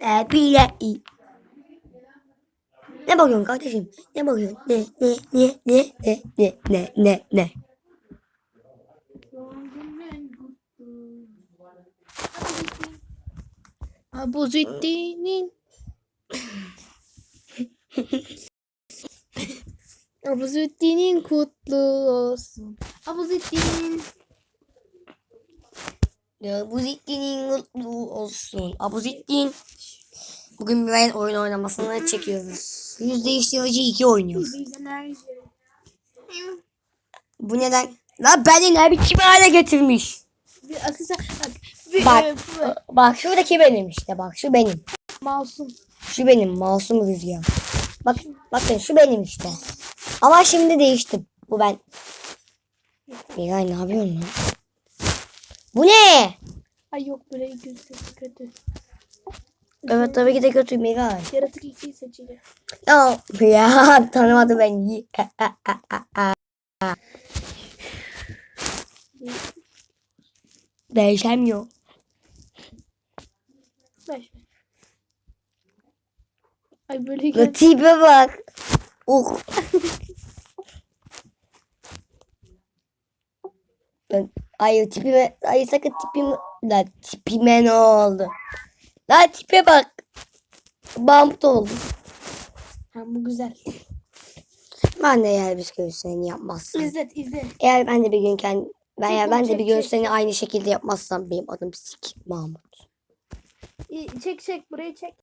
e, bile iyi. Ne bakıyorsun kardeşim? Ne bakıyorsun? Ne ne ne ne ne ne ne ne ne? Abuzittin'in Abuzittin'in kutlu olsun. Abuzittin. Abuzittin'in mutlu olsun. Abuzittin. Bugün ben oyun oynamasını çekiyoruz. Yüz değiştirici iki oynuyoruz. Bu neden? Lan beni ne biçim hale getirmiş? Bir bak. Bir, Bak. e, Bak şuradaki benim işte bak şu benim. Masum. Şu benim masum rüzgar. Bak bakın şu benim işte. Ama şimdi değiştim. Bu ben. Miray ne yapıyorsun lan? Bu ne? Ay yok böyle kötü kötü. Evet tabii ki de kötü Miray. Yaratık ilkeyi seçili. Ya, ya tanımadı beni. Değişemiyor. Ver. Ay böyle gel. tipe bak. Uh. Ben, ay tipime, ay sakın tipime, la tipime ne oldu? La tipe bak. Bump oldu. Ha, bu güzel. Ben de eğer bir gün seni yapmazsam. İzlet izle. Eğer ben de bir gün kendi, ben, eğer ben de çek, bir gün çek. seni aynı şekilde yapmazsam benim adım Sik Mahmut. Çek çek burayı çek.